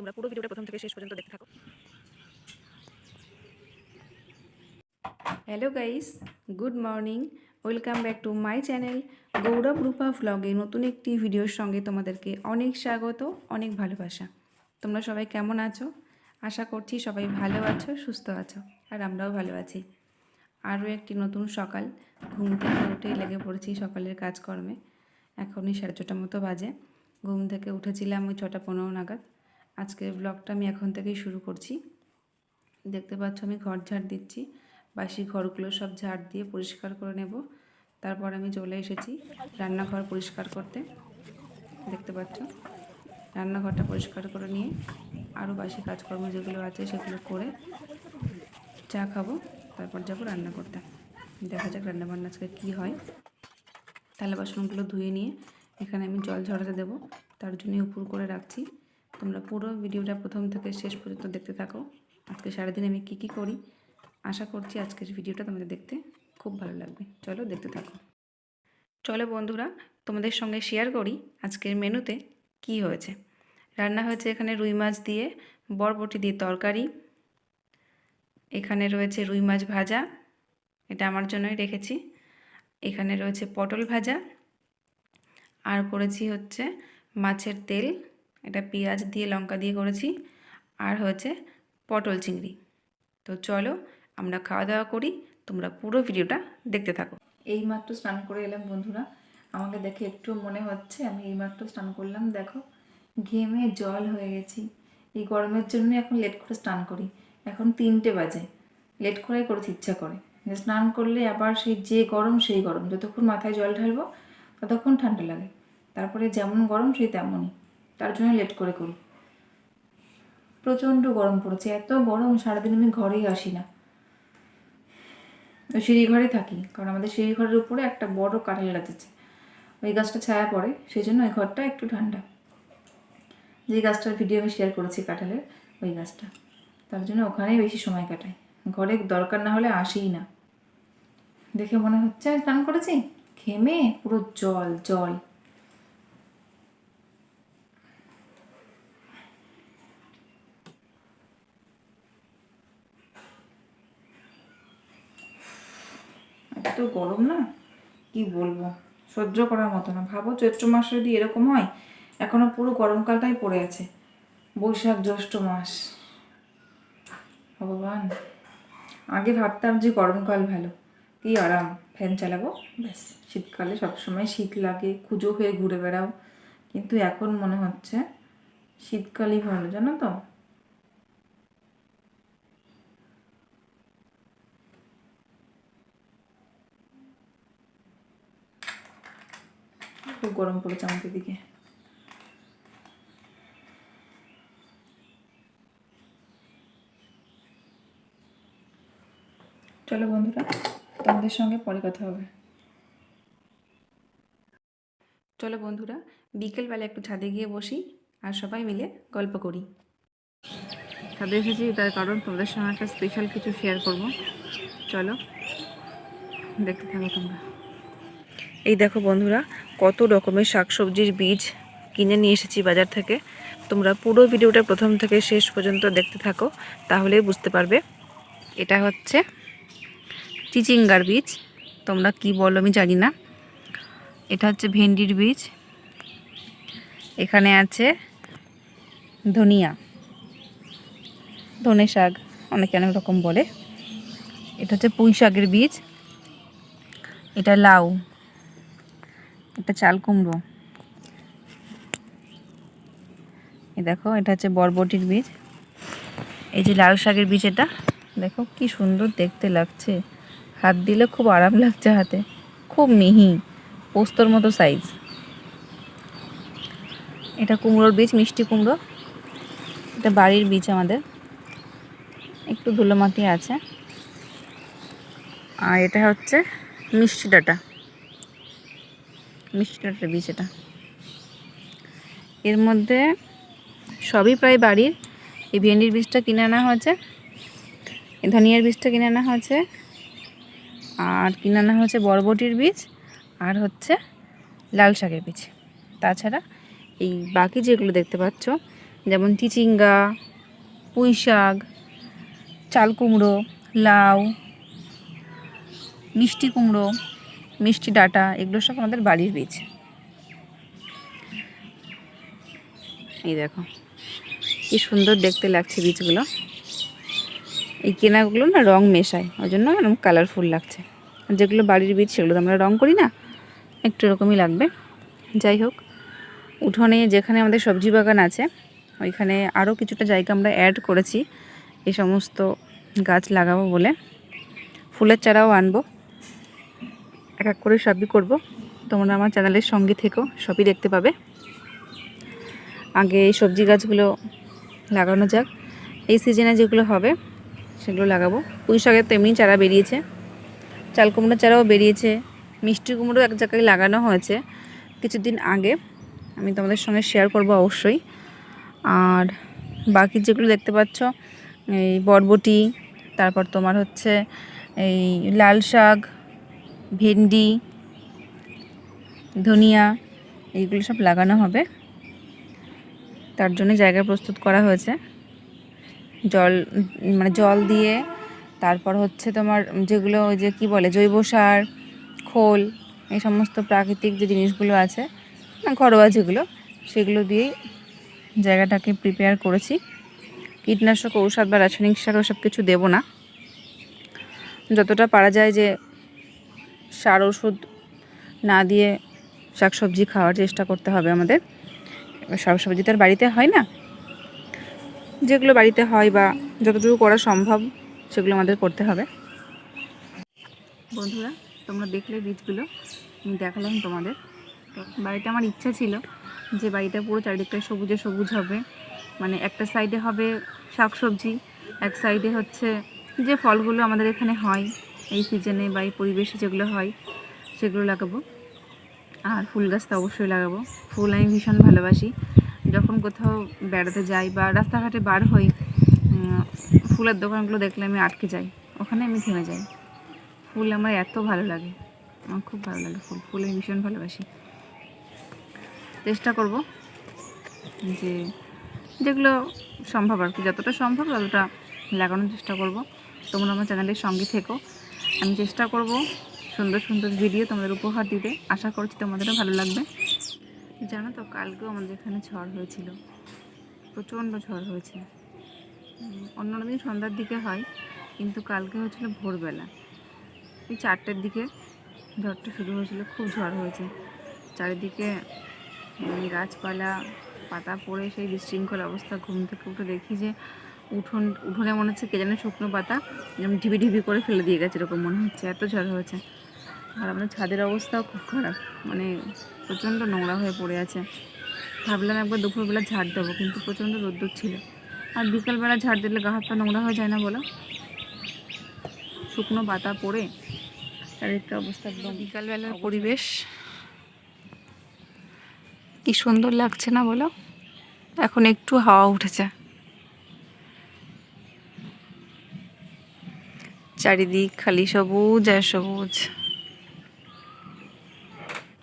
তোমরা পুরো ভিডিওটা প্রথম থেকে শেষ পর্যন্ত দেখতে থাকো। Hello guys good morning welcome back to my channel Gourab Rupa ভ্লগে নতুন একটি ভিডিওর সঙ্গে তোমাদেরকে অনেক স্বাগত, অনেক ভালোবাসা। তোমরা সবাই কেমন আছো? আশা করছি সবাই ভালো আছো, সুস্থ আছো, আর আমরাও ভালো আছি। আরও একটি নতুন সকাল, ঘুম থেকে উঠেই লেগে পড়েছি সকালের কাজকর্মে। এখনই সাড়ে ছটা মতো বাজে। ঘুম থেকে উঠেছিলাম ওই ছটা পনেরো নাগাদ। আজকের ব্লগটা আমি এখন থেকেই শুরু করছি। দেখতে পাচ্ছ আমি ঘর ঝাড় দিচ্ছি। বাসি ঘরগুলো সব ঝাড় দিয়ে পরিষ্কার করে নেব। তারপর আমি চলে এসেছি রান্নাঘর পরিষ্কার করতে। দেখতে পাচ্ছ? রান্নাঘরটা পরিষ্কার করে নিয়ে আরও বাসি কাজকর্ম যেগুলো আছে সেগুলো করে চা খাব, তারপর যাব রান্না করতে। দেখা যাক রান্না বান্না আজকে কী হয়। থালা বাসনগুলো ধুয়ে নিয়ে এখানে আমি জল ঝরাতে দেবো। তার জন্য উপর করে রাখছি। তোমরা পুরো ভিডিওটা প্রথম থেকে শেষ পর্যন্ত দেখতে থাকো। আজকে সারাদিন আমি কী কী করি? আশা করছি আজকের ভিডিওটা তোমাদের দেখতে খুব ভালো লাগবে। চলো দেখতে থাকো। চলো বন্ধুরা, তোমাদের সঙ্গে শেয়ার করি আজকের মেনুতে কি হয়েছে। রান্না হয়েছে এখানে রুই মাছ দিয়ে বরবটি দিয়ে তরকারি। এখানে রয়েছে রুই মাছ ভাজা, এটা আমার জন্যই রেখেছি। এখানে রয়েছে পটল ভাজা। আর করেছি হচ্ছে মাছের তেল। এটা পেঁয়াজ দিয়ে, লঙ্কা দিয়ে করেছি। আর হচ্ছে পটল চিংড়ি। তো চলো আমরা খাওয়া দাওয়া করি। তোমরা পুরো ভিডিওটা দেখতে থাকো। এই মাত্র স্নান করে এলাম বন্ধুরা। আমাকে দেখে একটু মনে হচ্ছে, আমি এই মাত্র স্নান করলাম। দেখো, ঘেমে জল হয়ে গেছি। এই গরমের জন্য এখন লেট করে স্নান করি। এখন তিনটে বাজে। লেট করেই করতে ইচ্ছা করে। স্নান করলে আবার সেই যে গরম, সেই গরম। যতক্ষণ মাথায় জল ঢালবো, ততক্ষণ ঠান্ডা লাগে। তারপরে যেমন গরম, সেই তেমনই। তার জন্য লেট করে করি। প্রচণ্ড গরম পড়েছে, এত গরম, সারাদিন আমি ঘরেই আসি না। সিঁড়ি ঘরে থাকি, কারণ আমাদের সিঁড়ি ঘরের উপরে একটা বড় কাঁঠাল গাছ আছে ওই গাছটা ছায়া পড়ে সেই জন্য ওই ঘরটা একটু ঠান্ডা। যে গাছটার ভিডিও আমি শেয়ার করেছি কাঁঠালের, ওই গাছটা। তার জন্য ওখানেই বেশি সময় কাটাই। ঘরে দরকার না হলে আসিই না। দেখে মনে হচ্ছে, আমি স্নান করেছি? ঘেমে পুরো জল জল। এত গরম না? কি বলব? সহ্য করার মতো না। ভাবো চৈত্র মাসে যদি এরকম হয়, এখনও পুরো গরমকালটাই পড়ে আছে। বৈশাখ জ্যৈষ্ঠ মাস। ভগবান। আগে ভাবতাম যে গরমকাল ভালো। কি আরাম। ফ্যান চালাবো। ব্যাস। শীতকালে সবসময় শীত লাগে খুঁজো হয়ে ঘুরে বেড়াও। কিন্তু এখন মনে হচ্ছে শীতকালই ভালো, জানো তো? খুব গরম পড়েছে আমাদের দিকে। চলো বন্ধুরা, তোমাদের সঙ্গে পরে কথা হবে। চলো বন্ধুরা, বিকেলবেলা একটু ছাদে গিয়ে বসি আর সবাই মিলে গল্প করি। ছাদে এসেছি তার কারণ তোমাদের সঙ্গে একটা স্পেশাল কিছু শেয়ার করব। চলো, দেখতে থাকো তোমরা। এই দেখো বন্ধুরা, কত রকমের শাকসবজির বীজ কিনে নিয়ে এসেছি বাজার থেকে। তোমরা পুরো ভিডিওটা প্রথম থেকে শেষ পর্যন্ত দেখতে থাকো, তাহলে বুঝতে পারবে। এটা হচ্ছে চিচিঙ্গার বীজ। তোমরা কি বলো আমি জানি না। এটা হচ্ছে ভেন্ডির বীজ। এখানে আছে ধনিয়া, ধনে শাক, অনেকে অনেক রকম বলে। এটা হচ্ছে পুঁই শাকের বীজ। এটা লাউ। এটা চাল কুমড়ো। এই দেখো, এটা হচ্ছে বরবটির বীজ। এই যে লাল শাকের বীজ এটা, দেখো কি সুন্দর দেখতে লাগছে। হাত দিলে খুব আরাম লাগছে হাতে। খুব মিহি, পোস্তর মতো সাইজ এটা কুমড়োর বীজ, মিষ্টি কুমড়ো। এটা বাড়ির বীজ আমাদের। একটু ধুলো মাটি আছে। আর এটা হচ্ছে মিষ্টি ডাটা। মিষ্টি বীজ এটা। এর মধ্যে সবই প্রায় বাড়ির। এই ভেন্ডির বীজটা কিনে আনা হয়েছে ধনিয়ার বীজটা কিনে আনা হয়েছে, আর কিনে আনা হয়েছে বরবটির বীজ, আর হচ্ছে লাল শাকের বীজ। তাছাড়া এই বাকি যেগুলো দেখতে পাচ্ছ, যেমন চিচিঙ্গা, পুঁই শাক, চাল কুমড়ো, লাউ, মিষ্টি কুমড়ো মিষ্টি ডাঁটা, এগুলো সব আমাদের বাড়ির বীজ। এই দেখো, কি সুন্দর দেখতে লাগছে বীজগুলো। এই কেনাগুলো না রং মেশায়, ওই জন্য এরকম কালারফুল লাগছে। যেগুলো বাড়ির বীজ, সেগুলো তো আমরা রং করি না, একটু এরকমই লাগবে। যাই হোক, উঠোনে যেখানে আমাদের সবজি বাগান আছে, ওইখানে আরও কিছুটা জায়গা আমরা অ্যাড করেছি। এই সমস্ত গাছ লাগাবো বলে। ফুলের চারাও আনব। এক এক করে সবই করব। তোমরা আমার চ্যানেলের সঙ্গে থেকো, সবই দেখতে পাবে। আগে এই সবজি গাছগুলো লাগানো যাক। এই সিজনে যেগুলো হবে, সেগুলো লাগাবো। পুঁই শাকের তো এমনি চারা বেরিয়েছে। চাল কুমড়ো চারাও বেরিয়েছে। মিষ্টি কুমড়ো এক জায়গায় লাগানো হয়েছে। কিছুদিন আগে আমি তোমাদের সঙ্গে শেয়ার করব অবশ্যই। আর বাকি যেগুলো দেখতে পাচ্ছ, এই বরবটি, তারপর তোমার হচ্ছে এই লাল শাক ভেন্ডি, ধনিয়া, এইগুলো সব লাগানো হবে। তার জন্য জায়গা প্রস্তুত করা হয়েছে। জল মানে জল দিয়ে তারপর হচ্ছে তোমার যেগুলো ওই যে কি বলে, জৈব সার, খোল, এই সমস্ত প্রাকৃতিক যে জিনিসগুলো আছে না ঘরোয়া যেগুলো, সেগুলো দিয়েই জায়গাটাকে প্রিপেয়ার করেছি। কীটনাশক ঔষধ বা রাসায়নিক সার ওসব কিছু দেবো না। যতটা পারা যায় যে সার ওষুধ না দিয়ে শাকসবজি খাওয়ার চেষ্টা করতে হবে আমাদের। এবার সব সবজি তো আর বাড়িতে হয় না। যেগুলো বাড়িতে হয় বা যতটুকু করা সম্ভব সেগুলো আমাদের করতে হবে। বন্ধুরা, তোমরা দেখলে বীজগুলো, আমি দেখালাম তোমাদের। বাড়িতে আমার ইচ্ছা ছিল যে বাড়িটা পুরো চারিদিকটা সবুজে সবুজ হবে। মানে একটা সাইডে হবে শাকসবজি, এক সাইডে হচ্ছে যে ফলগুলো আমাদের এখানে হয়। এই সিজনে বা এই পরিবেশে যেগুলো হয়, সেগুলো লাগাবো। আর ফুল গাছ তো অবশ্যই লাগাবো। ফুল আমি ভীষণ ভালোবাসি। যখন কোথাও বেড়াতে যাই বা রাস্তাঘাটে বার হই ফুলের দোকানগুলো দেখলে আমি আটকে যাই। ওখানে আমি থেমে যাই। ফুল আমার এত ভালো লাগে। আমার খুব ভালো লাগে ফুল। ফুল আমি ভীষণ ভালোবাসি। চেষ্টা করব যে যেগুলো সম্ভব আর কি। যতটা সম্ভব ততটা লাগানোর চেষ্টা করব। তোমরা আমার চ্যানেলের সঙ্গে থেকো। আমি চেষ্টা করব সুন্দর সুন্দর ভিডিও তোমাদের উপহার দিতে। আশা করছি তোমাদেরও ভালো লাগবে। জানো তো, কালকেও আমাদের এখানে ঝড় হয়েছিল। প্রচণ্ড ঝড় হয়েছে। অন্যান্য দিন সন্ধ্যার দিকে হয়, কিন্তু কালকে হয়েছিল ভোরবেলা। এই চারটের দিকে ঝড়টা শুরু হয়েছিল, খুব ঝড় হয়েছে। চারিদিকে গাছপালা, পাতা পড়ে, সেই বিশৃঙ্খল অবস্থা, ঘুম থেকে উঠে দেখি যে উঠোন উঠোনে মনে হচ্ছে কে যেন শুকনো পাতা যেমন ঢিবি ঢিবি করে ফেলে দিয়ে গেছে এরকম মনে হচ্ছে এত ঝড় হয়েছে। আর আমাদের ছাদের অবস্থাও খুব খারাপ মানে প্রচণ্ড নোংরা হয়ে পড়ে আছে। ভাবলাম একবার দুপুরবেলা ঝাড় দেবো কিন্তু প্রচণ্ড রোদ্দুর ছিল। আর বিকালবেলা ঝাড় দিলে গা হাত পা নোংরা হয়ে যায় না বলো? শুকনো পাতা পড়ে চারিদিকটা অবস্থা একদম বিকালবেলার পরিবেশ কি সুন্দর লাগছে না বলো? এখন একটু হাওয়া উঠেছে। চারিদিক খালি সবুজ আর সবুজ।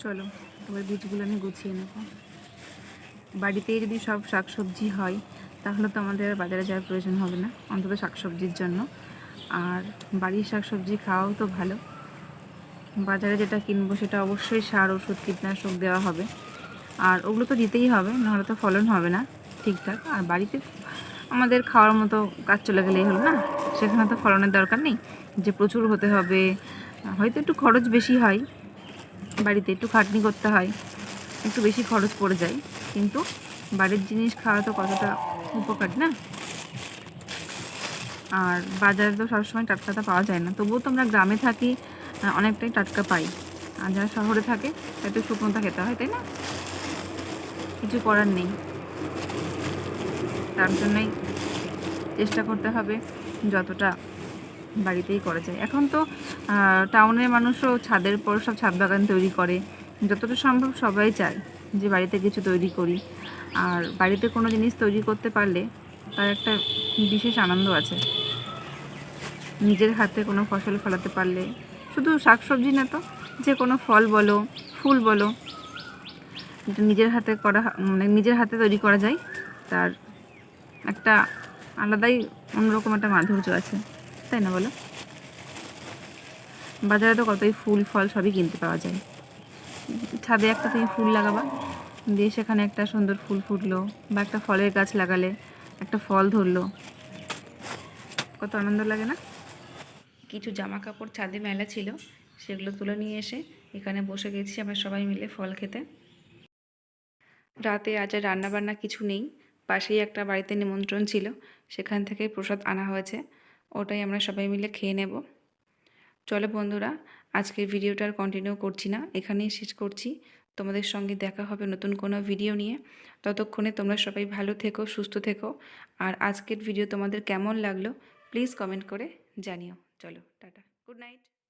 চলো, এবার বীজগুলো আমি গুছিয়ে নেব। বাড়িতেই যদি সব শাকসবজি হয়, তাহলে তো আমাদের বাজারে যাওয়ার প্রয়োজন হবে না, অন্তত শাকসবজির জন্য। আর বাড়ির শাকসবজি খাওয়াও তো ভালো। বাজারে যেটা কিনবো সেটা অবশ্যই সার, ওষুধ, কীটনাশক দেওয়া হবে। আর ওগুলো তো দিতেই হবে, নাহলে তো ফলন হবে না ঠিকঠাক। আর বাড়িতে আমাদের খাওয়ার মতো কাজ চলে গেলেই হলো না? সেখানে তো ফলনের দরকার নেই। যে প্রচুর হতে হবে, হয়তো একটু খরচ বেশি হয়, বাড়িতে একটু খাটনি করতে হয়, একটু বেশি খরচ পড়ে যায়, কিন্তু বাড়ির জিনিস খাওয়া তো কতটা উপকার না? আর বাজারে তো সবসময় টাটকাটা পাওয়া যায় না। তবুও তো আমরা গ্রামে থাকি অনেকটাই টাটকা পাই। আর যারা শহরে থাকে একটু শুকনোটা খেতে হয়, তাই না? কিছু করার নেই। তার জন্যই চেষ্টা করতে হবে যতটা বাড়িতেই করা যায়। এখন তো টাউনের মানুষও ছাদের পর সব ছাদ বাগান তৈরি করে। যতটা সম্ভব সবাই চায় যে বাড়িতে কিছু তৈরি করি। আর বাড়িতে কোনো জিনিস তৈরি করতে পারলে তার একটা বিশেষ আনন্দ আছে। নিজের হাতে কোনো ফসল ফলাতে পারলে, শুধু শাকসবজি না তো, যে কোনো ফল বলো, ফুল বলো নিজের হাতে করা মানে নিজের হাতে তৈরি করা যায়, তার একটা আলাদাই অন্যরকম একটা মাধুর্য আছে, তাই না বলো? বাজারে তো কতই ফুল, ফল সবই কিনতে পাওয়া যায়। ছাদে একটা তুমি ফুল লাগাবা, দিয়ে সেখানে একটা সুন্দর ফুল ফুটলো, বা একটা ফলের গাছ লাগালে, একটা ফল ধরলো। কত আনন্দ লাগে না? কিছু জামা কাপড় ছাদে মেলা ছিল, সেগুলো তুলে নিয়ে এসে এখানে বসে গেছি আমরা সবাই মিলে ফল খেতে। রাতে আজ আর রান্নাবান্না কিছু নেই পাশেই একটা বাড়িতে নিমন্ত্রণ ছিল, সেখান থেকে প্রসাদ আনা হয়েছে। ওটাই আমরা সবাই মিলে খেয়ে নেব। চলো বন্ধুরা, আজকের ভিডিওটা আর কন্টিনিউ করছি না, এখানেই শেষ করছি। তোমাদের সঙ্গে দেখা হবে নতুন কোনো ভিডিও নিয়ে। ততক্ষণে তোমরা সবাই ভালো থেকো, সুস্থ থেকো। আর আজকের ভিডিও তোমাদের কেমন লাগল প্লিজ কমেন্ট করে জানিও। চলো, টাটা। Good night